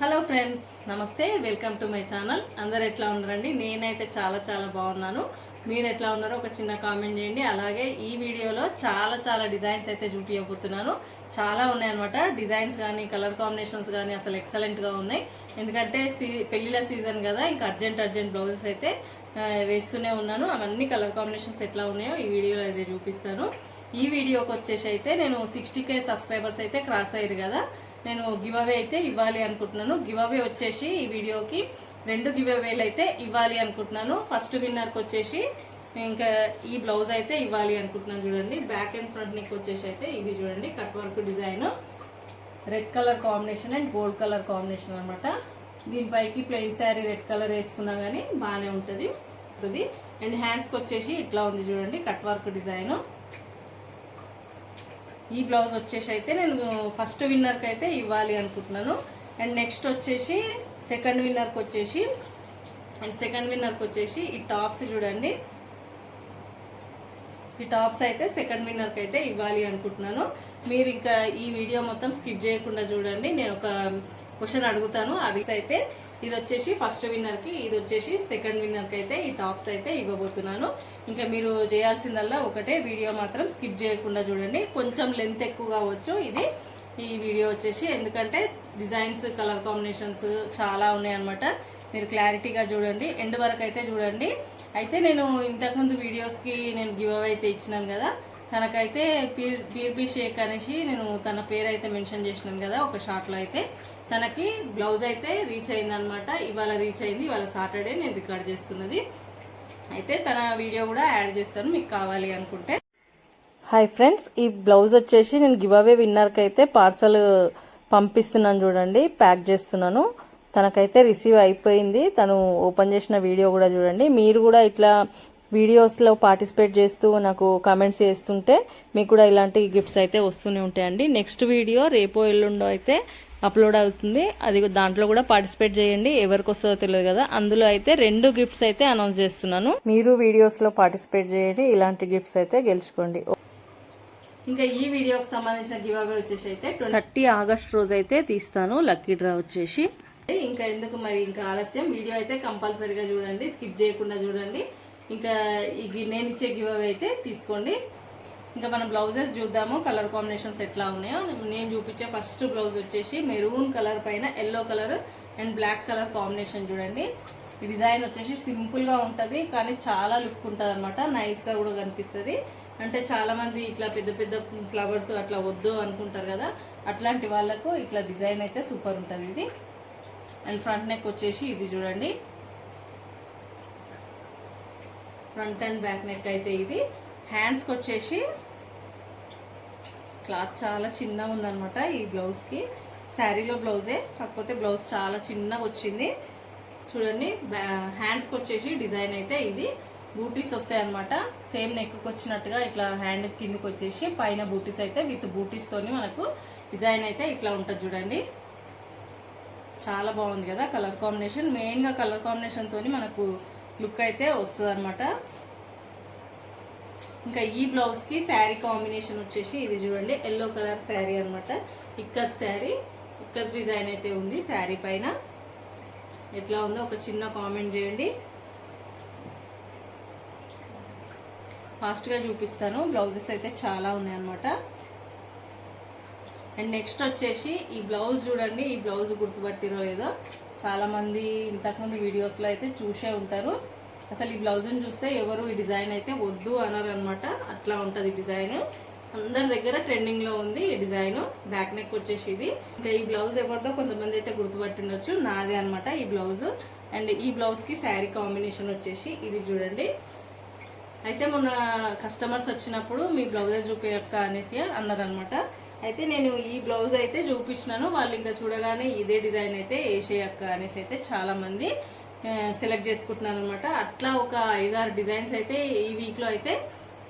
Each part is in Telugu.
హలో ఫ్రెండ్స్ నమస్తే. వెల్కమ్ టు మై ఛానల్ అందరు ఎట్లా ఉన్నారండి? నేనైతే చాలా చాలా బాగున్నాను. మీరు ఎట్లా ఉన్నారో ఒక చిన్న కామెంట్ చేయండి. అలాగే ఈ వీడియోలో చాలా చాలా డిజైన్స్ అయితే చూపించబోతున్నాను చాలా ఉన్నాయన్నమాట. డిజైన్స్ కానీ కలర్ కాంబినేషన్స్ కానీ అసలు ఎక్సలెంట్గా ఉన్నాయి. ఎందుకంటే సీ పెళ్ళిళ్ళ సీజన్ కదా ఇంకా అర్జెంట్ అర్జెంట్ బ్లౌజెస్ అయితే వేస్తూనే ఉన్నాను. అవన్నీ కలర్ కాంబినేషన్స్ ఎట్లా ఉన్నాయో ఈ వీడియోలో అయితే చూపిస్తాను. ఈ వీడియోకి వచ్చేసి అయితే నేను సిక్స్టీ కే సబ్స్క్రైబర్స్ అయితే క్రాస్ అయ్యారు కదా. నేను గివ్ అవే అయితే ఇవ్వాలి అనుకుంటున్నాను. గివ్ అవే వచ్చేసి ఈ వీడియోకి రెండు గివ్ అవేలు అయితే ఇవ్వాలి అనుకుంటున్నాను. ఫస్ట్ విన్నర్కి వచ్చేసి ఇంకా ఈ బ్లౌజ్ అయితే ఇవ్వాలి అనుకుంటున్నాను చూడండి. బ్యాక్ అండ్ ఫ్రంట్ నెక్ వచ్చేసి అయితే ఇది చూడండి. Cut work design red colour combination and gold colour combination అనమాట దీనిపైకి ప్లెయిన్ శారీ రెడ్ కలర్ వేసుకున్నా కానీ బాగానే ఉంటుంది. ఉంటుంది. అండ్ హ్యాండ్స్కి వచ్చేసి ఇట్లా ఉంది చూడండి. కట్ వర్క్ డిజైన్ ఈ బ్లౌజ్ వచ్చేసి అయితే నేను ఫస్ట్ విన్నర్కి అయితే ఇవ్వాలి అనుకుంటున్నాను. అండ్ నెక్స్ట్ వచ్చేసి సెకండ్ విన్నర్కి వచ్చేసి అండ్ సెకండ్ విన్నర్కి వచ్చేసి ఈ టాప్స్ చూడండి. ఈ టాప్స్ అయితే సెకండ్ విన్నర్కి అయితే ఇవ్వాలి అనుకుంటున్నాను. మీరు ఇంకా ఈ వీడియో మొత్తం స్కిప్ చేయకుండా చూడండి. నేను ఒక క్వశ్చన్ అడుగుతాను. అడిగి అయితే ఇది వచ్చేసి ఫస్ట్ విన్నర్కి ఇది వచ్చేసి సెకండ్ విన్నర్కి అయితే ఈ టాప్స్ అయితే ఇవ్వబోతున్నాను. ఇంకా మీరు చేయాల్సిందల్లా ఒకటే వీడియో మాత్రం స్కిప్ చేయకుండా చూడండి. కొంచెం లెంత్ ఎక్కువ కావచ్చు ఇది. ఈ వీడియో వచ్చేసి ఎందుకంటే డిజైన్స్ కలర్ కాంబినేషన్స్ చాలా ఉన్నాయన్నమాట. మీరు క్లారిటీగా చూడండి. ఎండ్ వరకు అయితే చూడండి. అయితే నేను ఇంతకుముందు వీడియోస్కి నేను గివ్ అవే అయితే ఇచ్చినాను కదా. తనకైతే పీర్ పీర్బీ షేక్ అనేసి నేను తన పేరు అయితే మెన్షన్ చేసినాను కదా ఒక షార్ట్లో అయితే. తనకి బ్లౌజ్ అయితే రీచ్ అయిందనమాట ఇవాళ రీచ్ అయింది ఇవాళ సాటర్డే నేను రికార్డ్ చేస్తున్నది. అయితే తన వీడియో కూడా యాడ్ చేస్తాను మీకు కావాలి అనుకుంటే. హాయ్ ఫ్రెండ్స్ ఈ బ్లౌజ్ వచ్చేసి నేను గివ్ అవే విన్నర్కి అయితే పార్సల్ పంపిస్తున్నాను చూడండి ప్యాక్ చేస్తున్నాను. తనకైతే రిసీవ్ అయిపోయింది. తను ఓపెన్ చేసిన వీడియో కూడా చూడండి. మీరు కూడా ఇట్లా వీడియోస్లో పార్టిసిపేట్ చేస్తూ నాకు కామెంట్స్ చేస్తుంటే మీకు కూడా ఇలాంటి గిఫ్ట్స్ అయితే వస్తూనే ఉంటాయండి. నెక్స్ట్ వీడియో రేపో ఎల్లుండో అయితే అప్లోడ్ అవుతుంది. అది దాంట్లో కూడా పార్టిసిపేట్ చేయండి. ఎవరికి వస్తుందో తెలియదు కదా. అందులో అయితే రెండు గిఫ్ట్స్ అయితే అనౌన్స్ చేస్తున్నాను. మీరు వీడియోస్లో పార్టిసిపేట్ చేయండి. ఇలాంటి గిఫ్ట్స్ అయితే గెలుచుకోండి. ఇంకా ఈ వీడియోకి సంబంధించిన గివ్ అవే వచ్చేసి అయితే థర్టీ ఆగస్ట్ రోజు అయితే తీస్తాను. లక్కీ డ్రా వచ్చేసి. ఇంకా ఎందుకు మరి ఇంకా ఆలస్యం? వీడియో అయితే కంపల్సరీగా చూడండి. స్కిప్ చేయకుండా చూడండి. ఇంకా ఈ నేను ఇచ్చే గివ్ అవే అయితే తీసుకోండి. ఇంకా మనం బ్లౌజెస్ చూద్దాము కలర్ కాంబినేషన్స్ ఎట్లా ఉన్నాయో. నేను చూపించే ఫస్ట్ బ్లౌజ్ వచ్చేసి మెరూన్ కలర్ పైన yellow colour and black colour combination చూడండి. ఈ డిజైన్ వచ్చేసి సింపుల్గా ఉంటుంది కానీ చాలా లుక్ ఉంటుంది అనమాట నైస్గా కూడా కనిపిస్తుంది. అంటే చాలామంది ఇట్లా పెద్ద పెద్ద ఫ్లవర్స్ అట్లా వద్దు అనుకుంటారు కదా అట్లాంటి వాళ్ళకు ఇట్లా డిజైన్ అయితే సూపర్ ఉంటుంది ఇది. అండ్ ఫ్రంట్ నెక్ వచ్చేసి ఇది చూడండి. ఫ్రంట్ అండ్ బ్యాక్ నెక్ అయితే ఇది. హ్యాండ్స్కి వచ్చేసి క్లాత్ చాలా చిన్నగా ఉందన్నమాట ఈ బ్లౌజ్కి శారీలో బ్లౌజే కాకపోతే బ్లౌజ్ చాలా చిన్నగా వచ్చింది. చూడండి హ్యాండ్స్కి వచ్చేసి డిజైన్ అయితే ఇది. బూటీస్ వస్తాయి అనమాట సేమ్ నెక్కి వచ్చినట్టుగా ఇట్లా హ్యాండ్ కిందకి వచ్చేసి పైన బూటీస్ అయితే విత్ బూటీస్తోని మనకు డిజైన్ అయితే ఇట్లా ఉంటుంది చూడండి. చాలా బాగుంది కదా కలర్ కాంబినేషన్ మెయిన్గా కలర్ కాంబినేషన్తో మనకు లుక్ అయితే వస్తుంది అనమాట ఇంకా ఈ బ్లౌజ్కి శారీ కాంబినేషన్ వచ్చేసి ఇది చూడండి ఎల్లో కలర్ శారీ అనమాట ఇక్కత్ శారీ ఇక్కత్ డిజైన్ అయితే ఉంది శారీ పైన. ఎట్లా ఉందో ఒక చిన్న కామెంట్ చేయండి. ఫాస్ట్గా చూపిస్తాను బ్లౌజెస్ అయితే చాలా ఉన్నాయన్నమాట. అండ్ నెక్స్ట్ వచ్చేసి ఈ బ్లౌజ్ చూడండి ఈ బ్లౌజ్ గుర్తుపట్టిందో లేదో. చాలామంది ఇంతకుముందు వీడియోస్లో అయితే చూసే ఉంటారు. అసలు ఈ బ్లౌజ్ని చూస్తే ఎవరు ఈ డిజైన్ అయితే వద్దు అన్నారు అనమాట అట్లా ఉంటుంది డిజైన్. అందరి దగ్గర ట్రెండింగ్లో ఉంది ఈ డిజైన్. బ్యాక్ నెక్ వచ్చేసి ఇది ఇంకా ఈ బ్లౌజ్ ఎవరిదో కొంతమంది అయితే గుర్తుపట్టి ఉండొచ్చు నాదే అనమాట ఈ బ్లౌజ్. అండ్ ఈ బ్లౌజ్కి శారీ కాంబినేషన్ వచ్చేసి ఇది చూడండి. అయితే మొన్న కస్టమర్స్ వచ్చినప్పుడు మీ బ్లౌజెస్ చూపించక్క అనేసి అన్నారనమాట. అయితే నేను ఈ బ్లౌజ్ అయితే చూపించినాను. వాళ్ళు ఇంకా చూడగానే ఇదే డిజైన్ అయితే వేసేయక్క అనేసి అయితే చాలామంది సెలెక్ట్ చేసుకుంటున్నాను అనమాట అట్లా ఒక ఐదారు డిజైన్స్ అయితే ఈ వీక్లో అయితే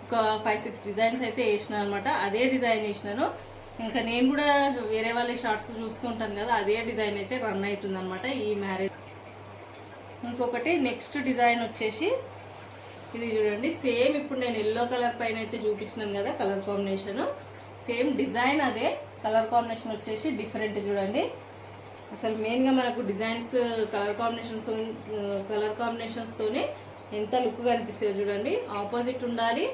ఒక ఫైవ్ సిక్స్ డిజైన్స్ అయితే వేసినాను అనమాట అదే డిజైన్ వేసినాను. ఇంకా నేను కూడా వేరే వాళ్ళ షార్ట్స్ చూస్తుంటాను కదా అదే డిజైన్ అయితే రన్ అవుతుంది అనమాట ఈ మ్యారేజ్ ఇంకొకటి నెక్స్ట్ డిజైన్ వచ్చేసి ఇది చూడండి. సేమ్ ఇప్పుడు నేను ఎల్లో కలర్ పైన అయితే చూపించినాను కదా కలర్ కాంబినేషన్ సేమ్ డిజైన్ అదే కలర్ కాంబినేషన్ వచ్చేసి డిఫరెంట్ చూడండి. అసలు మెయిన్గా మనకు డిజైన్స్ కలర్ కాంబినేషన్స్ కలర్ కాంబినేషన్స్తోనే ఎంత లుక్గా కనిపిస్తుంది చూడండి. ఆపోజిట్ ఉండాలి.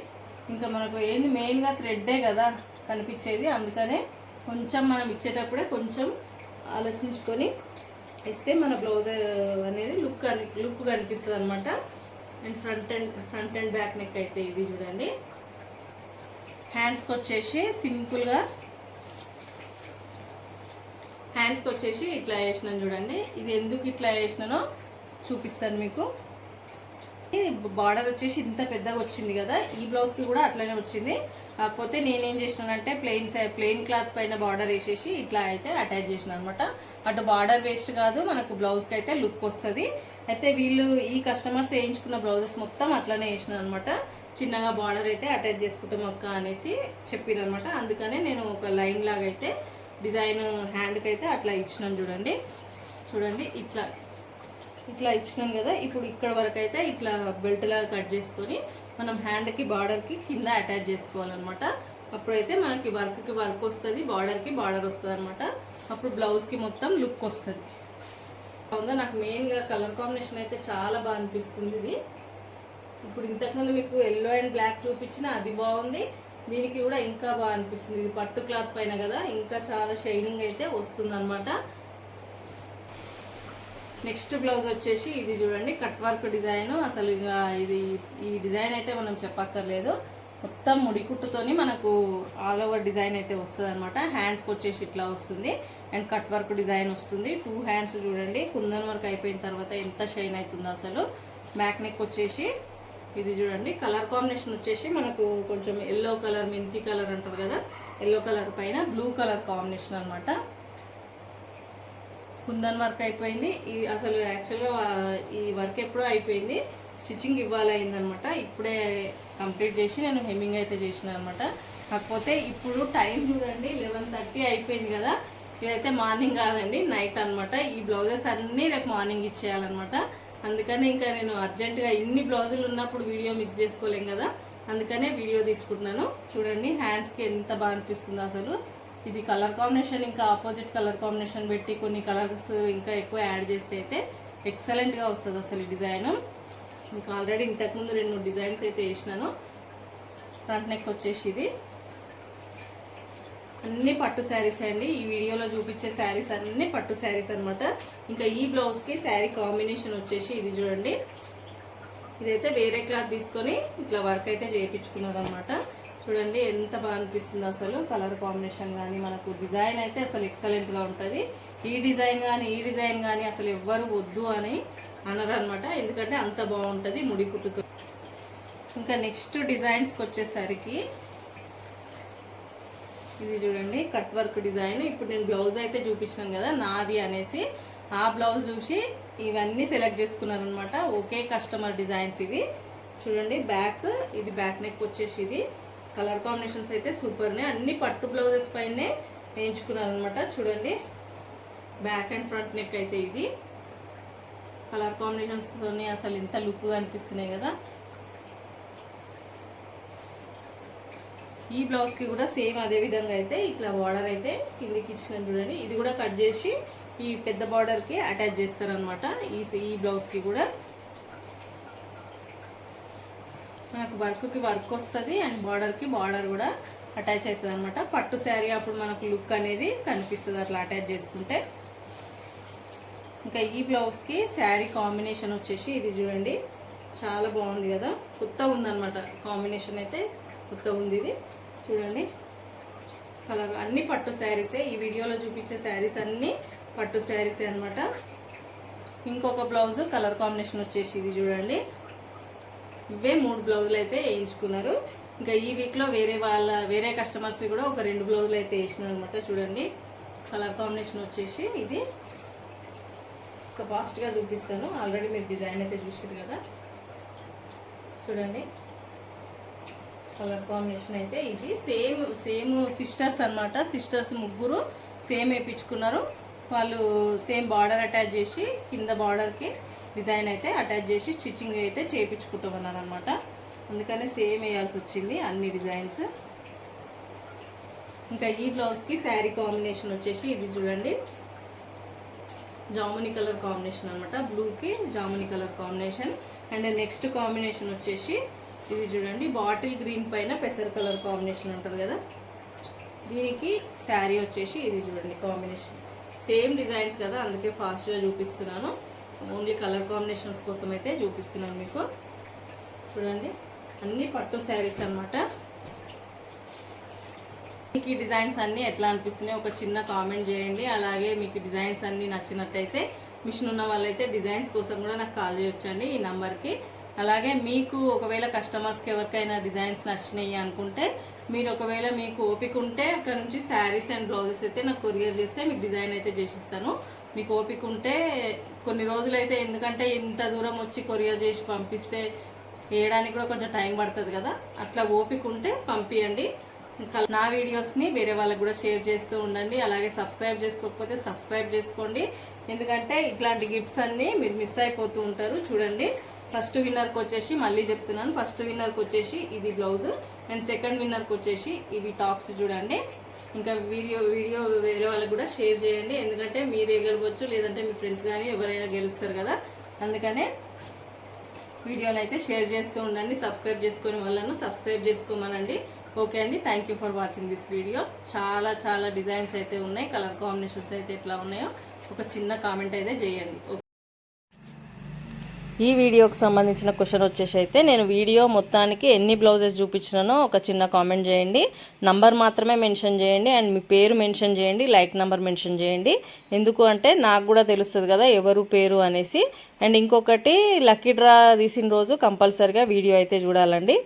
ఇంకా మనకు ఏంది మెయిన్గా థ్రెడ్డే కదా కనిపించేది. అందుకనే కొంచెం మనం ఇచ్చేటప్పుడే కొంచెం ఆలోచించుకొని ఇస్తే మన బ్లౌజ్ అనేది లుక్ అని లుక్ కనిపిస్తుంది అనమాట and front and front and back neck అయితే ఇది చూడండి. హ్యాండ్స్కి వచ్చేసి సింపుల్గా హ్యాండ్స్కి వచ్చేసి ఇట్లా వేసినాను చూడండి. ఇది ఎందుకు ఇట్లా వేసినానో చూపిస్తాను మీకు. బార్డర్ వచ్చేసి ఇంత పెద్దగా వచ్చింది కదా ఈ బ్లౌజ్కి కూడా అట్లనే వచ్చింది. కాకపోతే నేనేం చేసినానంటే ప్లెయిన్ ప్లెయిన్ క్లాత్ పైన బార్డర్ వేసేసి ఇట్లా అయితే అటాచ్ చేసిన అనమాట అటు బార్డర్ వేస్ట్ కాదు మనకు బ్లౌజ్కి అయితే లుక్ వస్తుంది. అయితే వీళ్ళు ఈ కస్టమర్స్ వేయించుకున్న బ్లౌజెస్ మొత్తం అట్లనే వేసిన అనమాట. చిన్నగా బార్డర్ అయితే అటాచ్ చేసుకుంటాం అక్క అనేసి చెప్పిరనమాట అందుకనే నేను ఒక లైన్ లాగా అయితే డిజైన్ హ్యాండ్కి అయితే అట్లా ఇచ్చినాను చూడండి. చూడండి ఇట్లా ఇట్లా ఇచ్చినాం కదా. ఇప్పుడు ఇక్కడ వరకు అయితే ఇట్లా బెల్ట్ లాగా కట్ చేసుకొని మనం హ్యాండ్కి బార్డర్కి కింద అటాచ్ చేసుకోవాలన్నమాట. అప్పుడైతే మనకి వర్క్కి వర్క్ వస్తుంది బార్డర్కి బార్డర్ వస్తుంది అనమాట అప్పుడు బ్లౌజ్కి మొత్తం లుక్ వస్తుంది. అవునా నాకు మెయిన్గా కలర్ కాంబినేషన్ అయితే చాలా బాగా అనిపిస్తుంది ఇది. ఇప్పుడు ఇంతకుముందు మీకు ఎల్లో అండ్ బ్లాక్ చూపించిన అది బాగుంది. దీనికి కూడా ఇంకా బాగా అనిపిస్తుంది. ఇది పట్టు క్లాత్ పైన కదా ఇంకా చాలా షైనింగ్ అయితే వస్తుంది అనమాట నెక్స్ట్ బ్లౌజ్ వచ్చేసి ఇది చూడండి కట్ వర్క్ డిజైన్ అసలు ఇది ఈ డిజైన్ అయితే మనం చెప్పక్కర్లేదు. మొత్తం ముడికుట్టుతోని మనకు ఆల్ ఓవర్ డిజైన్ అయితే వస్తుంది అనమాట హ్యాండ్స్కి వచ్చేసి ఇట్లా వస్తుంది. అండ్ కట్ వర్క్ డిజైన్ వస్తుంది. టూ హ్యాండ్స్ చూడండి. కుందన్ వర్క్ అయిపోయిన తర్వాత ఎంత షైన్ అవుతుందో అసలు. బ్యాక్ నెక్ వచ్చేసి ఇది చూడండి. కలర్ కాంబినేషన్ వచ్చేసి మనకు కొంచెం ఎల్లో కలర్ మెంతి కలర్ అంటారు కదా. ఎల్లో కలర్ పైన బ్లూ కలర్ కాంబినేషన్ అనమాట కుందన్ వర్క్ అయిపోయింది. ఈ అసలు యాక్చువల్గా ఈ వర్క్ ఎప్పుడో అయిపోయింది. స్టిచ్చింగ్ ఇవ్వాలయిందనమాట ఇప్పుడే కంప్లీట్ చేసి నేను హెమ్మింగ్ అయితే చేసిన అనమాట కాకపోతే ఇప్పుడు టైం చూడండి లెవెన్ థర్టీ అయిపోయింది కదా. ఇదైతే మార్నింగ్ కాదండి నైట్ అనమాట ఈ బ్లౌజెస్ అన్నీ రేపు మార్నింగ్ ఇచ్చేయాలన్నమాట. అందుకనే ఇంకా నేను అర్జెంటుగా ఇన్ని బ్లౌజులు ఉన్నప్పుడు వీడియో మిస్ చేసుకోలేం కదా. అందుకనే వీడియో తీసుకుంటున్నాను. చూడండి హ్యాండ్స్కి ఎంత బాగా అనిపిస్తుందో అసలు. ఇది కలర్ కాంబినేషన్ ఇంకా ఆపోజిట్ కలర్ కాంబినేషన్ పెట్టి కొన్ని కలర్స్ ఇంకా ఎక్కువ యాడ్ చేస్తే అయితే ఎక్సలెంట్గా వస్తుంది అసలు ఈ డిజైన్. ఇంకా ఆల్రెడీ ఇంతకుముందు రెండు మూడు డిజైన్స్ అయితే వేసినాను. ఫ్రంట్ నెక్ వచ్చేసి ఇది. అన్ని పట్టు శారీస్ అండి. ఈ వీడియోలో చూపించే శారీస్ అన్నీ పట్టు శారీస్ అనమాట ఇంకా ఈ బ్లౌజ్కి శారీ కాంబినేషన్ వచ్చేసి ఇది చూడండి. ఇదైతే వేరే క్లాత్ తీసుకొని ఇట్లా వర్క్ అయితే చేయించుకున్నారు అనమాట చూడండి ఎంత బాగా అనిపిస్తుంది అసలు కలర్ కాంబినేషన్ కానీ మనకు డిజైన్ అయితే అసలు ఎక్సలెంట్గా ఉంటుంది. ఈ డిజైన్ కానీ ఈ డిజైన్ కానీ అసలు ఎవ్వరు వద్దు అని అనరు అనమాట ఎందుకంటే అంత బాగుంటుంది ముడి కుట్టుతో. ఇంకా నెక్స్ట్ డిజైన్స్కి వచ్చేసరికి ఇది చూడండి కట్ వర్క్ డిజైన్ ఇప్పుడు నేను బ్లౌజ్ అయితే చూపించాను కదా నాది అనేసి. ఆ బ్లౌజ్ చూసి ఇవన్నీ సెలెక్ట్ చేసుకున్నారు అనమాట ఒకే కస్టమర్ డిజైన్స్ ఇవి. చూడండి బ్యాక్ ఇది బ్యాక్ నెక్ వచ్చేసి ఇది. కలర్ కాంబినేషన్స్ అయితే సూపర్నే. అన్ని పట్టు బ్లౌజెస్ పైనే వేయించుకున్నారు అనమాట చూడండి. బ్యాక్ అండ్ ఫ్రంట్ నెక్ అయితే ఇది. కలర్ కాంబినేషన్స్తోనే అసలు ఇంత లుక్గా అనిపిస్తున్నాయి కదా. ఈ బ్లౌజ్కి కూడా సేమ్ అదే విధంగా అయితే ఇట్లా బార్డర్ అయితే కిందికి ఇచ్చిన చూడండి. ఇది కూడా కట్ చేసి ఈ పెద్ద బార్డర్కి అటాచ్ చేస్తారనమాట. ఈ ఈ బ్లౌజ్కి కూడా. మనకు వర్క్కి వర్క్ వస్తుంది అండ్ బార్డర్కి బార్డర్ కూడా అటాచ్ అవుతుంది అనమాట పట్టు శారీ అప్పుడు మనకు లుక్ అనేది కనిపిస్తుంది అట్లా అటాచ్ చేసుకుంటే. ఇంకా ఈ బ్లౌజ్కి శారీ కాంబినేషన్ వచ్చేసి ఇది చూడండి. చాలా బాగుంది కదా. కొత్త ఉందన్నమాట. కాంబినేషన్ అయితే కొత్త ఉంది ఇది. చూడండి. కలర్ అన్ని పట్టు శారీసే. ఈ వీడియోలో చూపించే శారీస్ అన్నీ పట్టు శారీసే అనమాట ఇంకొక బ్లౌజ్ కలర్ కాంబినేషన్ వచ్చేసి ఇది చూడండి. ఇవే మూడు బ్లౌజులు అయితే వేయించుకున్నారు. ఇంకా ఈ వీక్లో వేరే వాళ్ళ వేరే కస్టమర్స్వి కూడా ఒక రెండు బ్లౌజులు అయితే వేసినారు అనమాట చూడండి. కలర్ కాంబినేషన్ వచ్చేసి ఇది. ఒక ఫాస్ట్గా చూపిస్తాను. ఆల్రెడీ మీరు డిజైన్ అయితే చూసారు కదా. చూడండి. కలర్ కాంబినేషన్ అయితే ఇది. సేమ్ సేమ్ సిస్టర్స్ అన్నమాట. సిస్టర్స్ ముగ్గురు సేమ్ వేయించుకున్నారు. వాళ్ళు సేమ్ బార్డర్ అటాచ్ చేసి కింద బార్డర్కి డిజైన్ అయితే అటాచ్ చేసి స్టిచ్చింగ్ అయితే చేయించుకుంటున్నాను అనమాట అందుకనే సేమ్ వేయాల్సి వచ్చింది అన్ని డిజైన్స్. ఇంకా ఈ బ్లౌజ్కి శారీ కాంబినేషన్ వచ్చేసి ఇది చూడండి. జామునీ కలర్ కాంబినేషన్ అనమాట బ్లూకి jamuni colour combination. And next combination వచ్చేసి ఇది చూడండి. బాటిల్ గ్రీన్ పైన పెసర్ కలర్ కాంబినేషన్ ఉంటుంది కదా. దీనికి శారీ వచ్చేసి ఇది చూడండి కాంబినేషన్. సేమ్ డిజైన్స్ కదా అందుకే ఫాస్ట్గా చూపిస్తున్నాను. ఓన్లీ కలర్ కాంబినేషన్స్ కోసం అయితే చూపిస్తున్నాను మీకు. చూడండి అన్ని పట్టు శారీస్ అన్నమాట. మీకు ఈ డిజైన్స్ అన్నీ ఎట్లా అనిపిస్తున్నాయి ఒక చిన్న కామెంట్ చేయండి. అలాగే మీకు డిజైన్స్ అన్నీ నచ్చినట్టయితే మిషన్ ఉన్న వాళ్ళైతే డిజైన్స్ కోసం కూడా నాకు కాల్ చేయొచ్చండి ఈ నెంబర్కి. అలాగే మీకు ఒకవేళ కస్టమర్స్కి ఎవరికైనా డిజైన్స్ నచ్చినాయి అనుకుంటే మీరు ఒకవేళ మీకు ఓపిక ఉంటే అక్కడ నుంచి శారీస్ అండ్ బ్లౌజెస్ అయితే నాకు కొరియర్ చేస్తే మీకు డిజైన్ అయితే చేసిస్తాను. మీకు ఓపిక ఉంటే కొన్ని రోజులైతే ఎందుకంటే ఇంత దూరం వచ్చి కొరియర్ చేసి పంపిస్తే వేయడానికి కూడా కొంచెం టైం పడుతుంది కదా. అట్లా ఓపిక ఉంటే పంపియండి. ఇంకా నా వీడియోస్ని వేరే వాళ్ళకి కూడా షేర్ చేస్తూ ఉండండి. అలాగే సబ్స్క్రైబ్ చేసుకోకపోతే సబ్స్క్రైబ్ చేసుకోండి. ఎందుకంటే ఇట్లాంటి గిఫ్ట్స్ అన్నీ మీరు మిస్ అయిపోతూ ఉంటారు. చూడండి. ఫస్ట్ విన్నర్కి వచ్చేసి మళ్ళీ చెప్తున్నాను. ఫస్ట్ విన్నర్కి వచ్చేసి ఇది బ్లౌజ్. అండ్ సెకండ్ విన్నర్కి వచ్చేసి ఇవి టాప్స్ చూడండి. ఇంకా వీడియో వీడియో వేరే వాళ్ళకి కూడా షేర్ చేయండి. ఎందుకంటే మీరే గెలవచ్చు లేదంటే మీ ఫ్రెండ్స్ కానీ ఎవరైనా గెలుస్తారు కదా. అందుకనే వీడియోని అయితే షేర్ చేస్తూ ఉండండి. సబ్స్క్రైబ్ చేసుకుని వాళ్ళను సబ్స్క్రైబ్ చేసుకోమనండి. ఓకే అండి. Thank you for watching this video చాలా చాలా డిజైన్స్ అయితే ఉన్నాయి. కలర్ కాంబినేషన్స్ అయితే ఎట్లా ఉన్నాయో ఒక చిన్న కామెంట్ అయితే చేయండి. ఓకే ఈ వీడియోకి సంబంధించిన క్వశ్చన్ వచ్చేసి అయితే నేను వీడియో మొత్తానికి ఎన్ని బ్లౌజెస్ చూపించినానో ఒక చిన్న కామెంట్ చేయండి. నంబర్ మాత్రమే మెన్షన్ చేయండి అండ్ మీ పేరు మెన్షన్ చేయండి లైక్ నంబర్ మెన్షన్ చేయండి. ఎందుకు అంటే నాకు కూడా తెలుస్తుంది కదా ఎవరు పేరు అనేసి. అండ్ ఇంకొకటి లక్కీ డ్రా తీసిన రోజు కంపల్సరిగా వీడియో అయితే చూడాలండి.